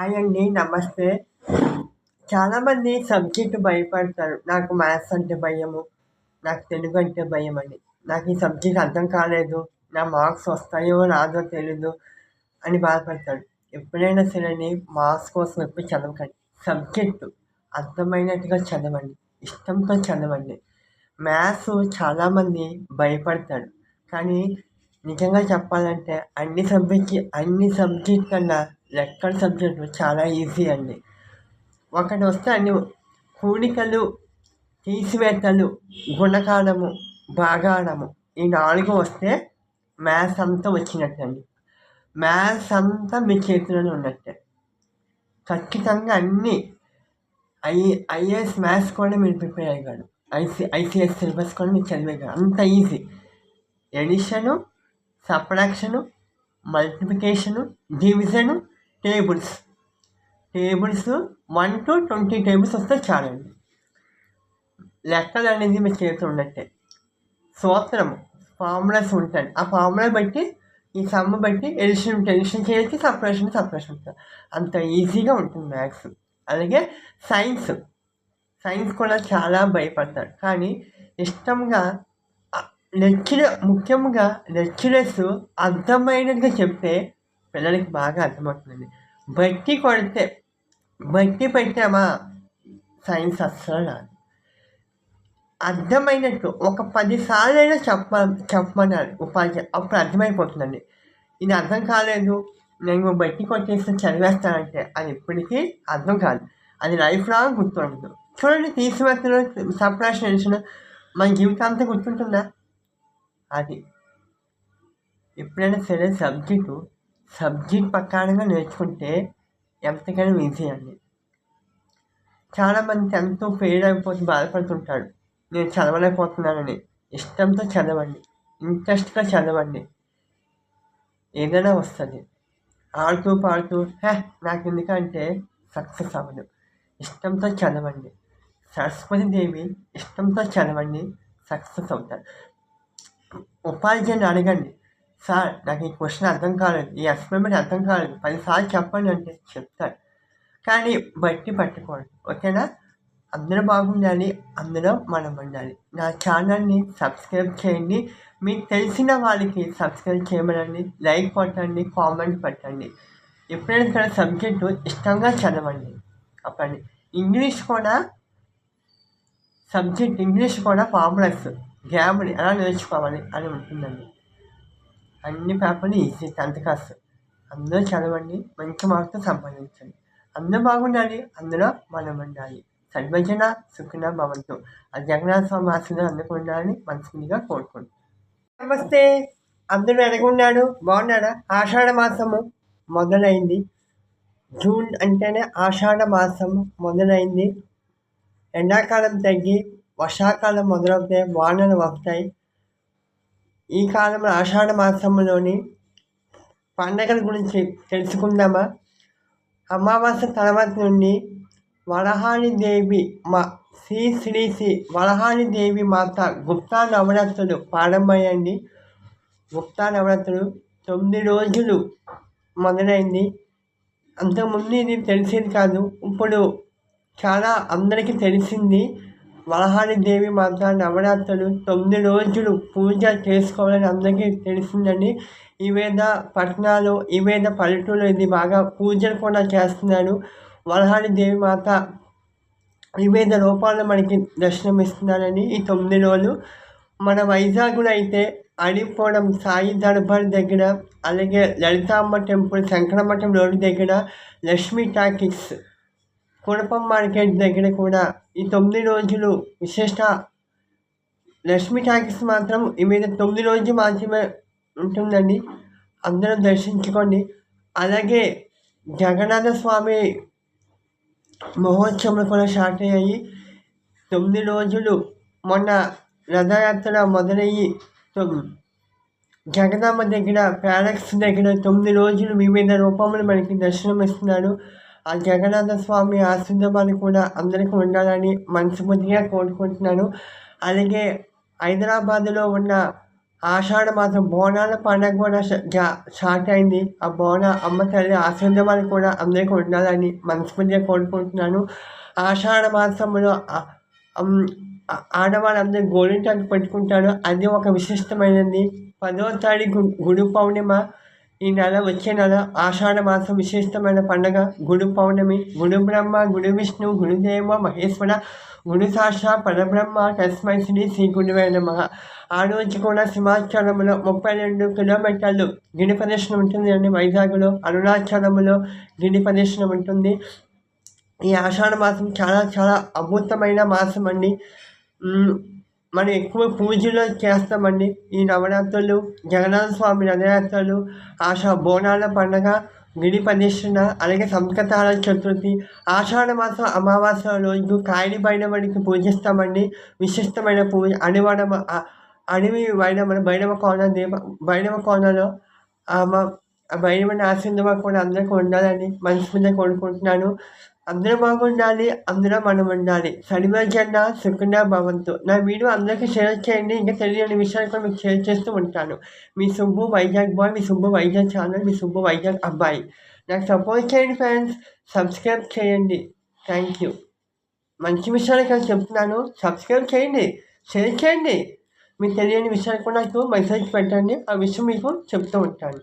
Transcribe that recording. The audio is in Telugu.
హాయ్ అండి నమస్తే. చాలామంది సబ్జెక్ట్ భయపడతారు. నాకు మ్యాథ్స్ అంటే భయము నాకు తెలుగు అంటే భయం అని నాకు ఈ సబ్జెక్ట్ అర్థం కాలేదు నా మార్క్స్ వస్తాయో రాదో తెలీదు అని బాధపడతాడు ఎప్పుడైనా సరే మార్క్స్ కోసం ఎప్పుడు చదవకండి. సబ్జెక్టు అర్థమైనట్టుగా చదవండి ఇష్టంతో చదవండి. మ్యాథ్స్ చాలామంది భయపడతాడు కానీ నిజంగా చెప్పాలంటే అన్ని సబ్జెక్ట్ అన్ని సబ్జెక్ట్ కన్నా లెక్కల సబ్జెక్టు చాలా ఈజీ అండి. ఒకటి వస్తే అన్ని కూడికలు తీసివేతలు గుణకారము భాగాడము ఈ నాలుగు వస్తే మ్యాథ్స్ అంతా వచ్చినట్టు అండి. మ్యాథ్స్ అంతా మీ చేతిలోనే ఉన్నట్టే. ఖచ్చితంగా అన్నీ ఐ ఐఏఎస్ మ్యాథ్స్ కూడా మీరు ప్రిపేర్ అయ్యాడు ఐసి ఐసిఎస్ సిలబస్ కూడా మీరు చదివేయగలరు. అంత easy. Addition subtraction multiplication division tables. Tables one to twenty tables వస్తే చాలండి. లెక్కలు అనేది మీ చేతిలో ఉన్నట్టే సూత్రము ఫార్ములాస్ ఉంటాయి. ఆ ఫార్ములా బట్టి ఈ సమ్ బట్టి ఎడిషన్ టెన్షన్ చేసి సపరేషన్ సపరేషన్ ఉంటుంది. అంత ఈజీగా ఉంటుంది మ్యాథ్స్. అలాగే సైన్స్. సైన్స్ కూడా చాలా భయపడతారు. కానీ ఇష్టంగా లెక్చరర్ ముఖ్యంగా లెక్చరర్స్ అర్థమైనట్టుగా చెప్తే పిల్లలకి బాగా అర్థమవుతుంది బట్టి కొడితే బట్టి పెట్టామా సైన్స్ అస్సలు రాదు. అర్థమైనట్టు ఒక పదిసార్లు అయినా చెప్ప చెప్పమన్నారు. ఉపాధ్యాయులు అప్పుడు అర్థమైపోతుందండి. ఇది అర్థం కాలేదు. నేను బట్టి కొట్టేస్తే చదివేస్తానంటే అది ఇప్పటికీ అర్థం కాదు. అది లైఫ్ లాంగ్ గుర్తుండదు. చూడండి తీసివేస్తున్న సప్రాషన్ చేసిన మన జీవితాంతం గుర్తుంటుందా? అది ఎప్పుడైనా సరే సబ్జెక్టు సబ్జెక్ట్ ప్రకారంగా నేర్చుకుంటే ఎంతకైనా ఈజీ అండి. చాలామంది ఎంతో ఫెయిల్ అయిపోతే బాధపడుతుంటాడు నేను చదవలేకపోతున్నానని. ఇష్టంతో చదవండి. ఇంట్రెస్ట్గా చదవండి. ఏదైనా వస్తుంది. ఆడుతూ పాడుతూ హే నాకు ఎందుకంటే సక్సెస్ అవ్వదు. ఇష్టంతో చదవండి. సరస్వతి దేవి ఇష్టంతో చదవండి. సక్సెస్ అవుతారు. ఉపాధ్యాయుని అడగండి. సార్ నాకు ఈ క్వశ్చన్ అర్థం కాలేదు. ఈ ఎక్స్పెరిమెంట్ అర్థం కాలేదు. పదిసార్లు చెప్పండి అంటే చెప్తాడు కానీ బట్టి పట్టుకోండి. ఓకేనా? అందరూ బాగుండాలి. అందులో మనం ఉండాలి. నా ఛానల్ని సబ్స్క్రైబ్ చేయండి. మీకు తెలిసిన వాళ్ళకి సబ్స్క్రైబ్ చేయమనండి. లైక్ కొట్టండి. కామెంట్ పెట్టండి. ఎప్పుడైనా సరే సబ్జెక్టు ఇష్టంగా చదవండి. అప్పండి ఇంగ్లీష్ కూడా సబ్జెక్ట్ ఇంగ్లీష్ కూడా ఫార్ములస్. గ్యామ్ని ఎలా నేర్చుకోవాలి అని ఉంటుందండి. అన్ని పేపర్లు ఈజీ టెన్త్ క్లాస్. అందరూ చదవండి మంచి మార్కులు సంపాదించండి. అందరూ బాగుండాలి అందులో మనం ఉండాలి సద్భజన సుఖిన భవంతు ఆ జగన్నాథ స్వామి ఆశలు అందుకు ఉండాలని మనస్ఫూర్తిగా కోరుకుంటున్నాను. నమస్తే. అందరూ ఎలాగున్నాడు బాగున్నాడా ఆషాఢ మాసము మొదలైంది. జూన్ అంటేనే ఆషాఢ మాసం మొదలైంది. ఎండాకాలం తగ్గి వర్షాకాలం మొదలవుతే వానలు వస్తాయి. ఈ కాలంలో ఆషాఢ మాసంలోని పండగల గురించి తెలుసుకుందామా? అమావాస్య తర్వాత నుండి వరహాని దేవి మా శ్రీ శ్రీ శ్రీ వరహాని దేవి మాత గుప్తా నవరాత్రులు ప్రారంభమయ్యండి గుప్తా నవరాత్రులు తొమ్మిది రోజులు మొదలైంది. అంతకుముందు ఇది తెలిసేది కాదు. ఇప్పుడు చాలా అందరికీ తెలిసింది. వరహాని దేవి మాత నవరాత్రులు తొమ్మిది రోజులు పూజ చేసుకోవాలని అందరికీ తెలిసిందండి. వివిధ పట్టణాలు వివిధ పల్లెటూళ్ళు ఇది బాగా పూజలు కూడా చేస్తున్నారు వరహాని దేవి మాత వివిధ రూపాల్లో మనకి దర్శనమిస్తున్నారని ఈ తొమ్మిది రోజులు. మన వైజాగ్లో అయితే అడిపోవడం సాయి దర్బార్ దగ్గర అలాగే లలితాంబ టెంపుల్ శంకరమఠం రోడ్డు దగ్గర లక్ష్మీ టాకీస్ కుడపం మార్కెట్ దగ్గర కూడా ఈ తొమ్మిది రోజులు విశేష లక్ష్మీ టాకీస్ మాత్రం ఈ మీద తొమ్మిది రోజులు మాత్రమే ఉంటుందండి. అందరూ దర్శించుకోండి. అలాగే జగన్నాథ స్వామి మహోత్సవం కూడా స్టార్ట్ అయ్యాయి. తొమ్మిది రోజులు మొన్న రథయాత్ర మొదలయ్యి జగదాంబ దగ్గర ప్యాలెక్స్ దగ్గర తొమ్మిది రోజులు వివిధ రూపములు మనకి దర్శనం ఇస్తున్నారు ఆ జగన్నాథ స్వామి ఆశీర్వాదాలు కూడా అందరికీ ఉండాలని మనస్ఫూర్తిగా కోరుకుంటున్నాను. అలాగే హైదరాబాదులో ఉన్న ఆషాఢ మాసం బోనాల పండగ కూడా స్టార్ట్ అయింది. ఆ బోన అమ్మ తల్లి ఆశీర్వాదాలు కూడా అందరికీ ఉండాలని మనస్ఫూర్తిగా కోరుకుంటున్నాను. ఆషాఢ మాసంలో ఆడవాళ్ళందరూ గోరింటాకు పెట్టుకుంటారు. అది ఒక విశిష్టమైనది. పదో తారీఖు గుడి పౌర్ణిమ. ఈ నెల వచ్చే నెల ఆషాఢ మాసం విశిష్టమైన పండుగ. గురు పౌర్ణమి గురు బ్రహ్మ గురు విష్ణు గురుదేవ మహేశ్వర గురు సాక్షా పరబ్రహ్మ తస్మై శ్రీ శ్రీ గురువే నమ. ఆ రోజు కూడా సింహాచలంలో ముప్పై రెండు కిలోమీటర్లు గిరి ప్రదర్శన ఉంటుంది అండి వైజాగ్లో. అరుణాచలంలో గిరి ప్రదర్శన ఉంటుంది. ఈ ఆషాఢ మాసం చాలా చాలా అద్భుతమైన మాసం అండి. మనం ఎక్కువ పూజలు చేస్తామండి. ఈ నవరాత్రులు జగన్నాథ స్వామి నవరాత్రులు ఆషా బోనాల పండగ గిరి ప్రదర్శన అలాగే సంస్కృతాల చతుర్థి ఆషాఢ మాసం అమావాస్య రోజు కాయని బైరవుడికి పూజిస్తామండి. విశిష్టమైన పూజ అడివాడ అడవి బైరవ బైణవ కోన దేవ బైరవ కోనలో భైరవుని ఆశీర్వాదం కూడా అందరికీ ఉండాలని మనస్ఫూర్తిగా కోరుకుంటున్నాను. అందరూ బాగుండాలి అందరూ మనం ఉండాలి సర్వజన సుఖన భవంతు. నా వీడియో అందరికీ షేర్ చేయండి. ఇంకా తెలియని విషయాలు కూడా మీకు షేర్ చేస్తూ ఉంటాను. మీ సుబ్బు వైజాగ్ బాయ్ మీ సుబ్బు వైజాగ్ ఛానల్ మీ సుబ్బు వైజాగ్ అబ్బాయి. నాకు సపోర్ట్ చేయండి ఫ్రెండ్స్. సబ్స్క్రైబ్ చేయండి. Thank you. మంచి విషయాలు ఇక్కడ చెప్తున్నాను. సబ్స్క్రైబ్ చేయండి. షేర్ చేయండి. మీకు తెలియని విషయాలు కూడా నాకు మెసేజ్ పెట్టండి. ఆ విషయం మీకు చెప్తూ ఉంటాను.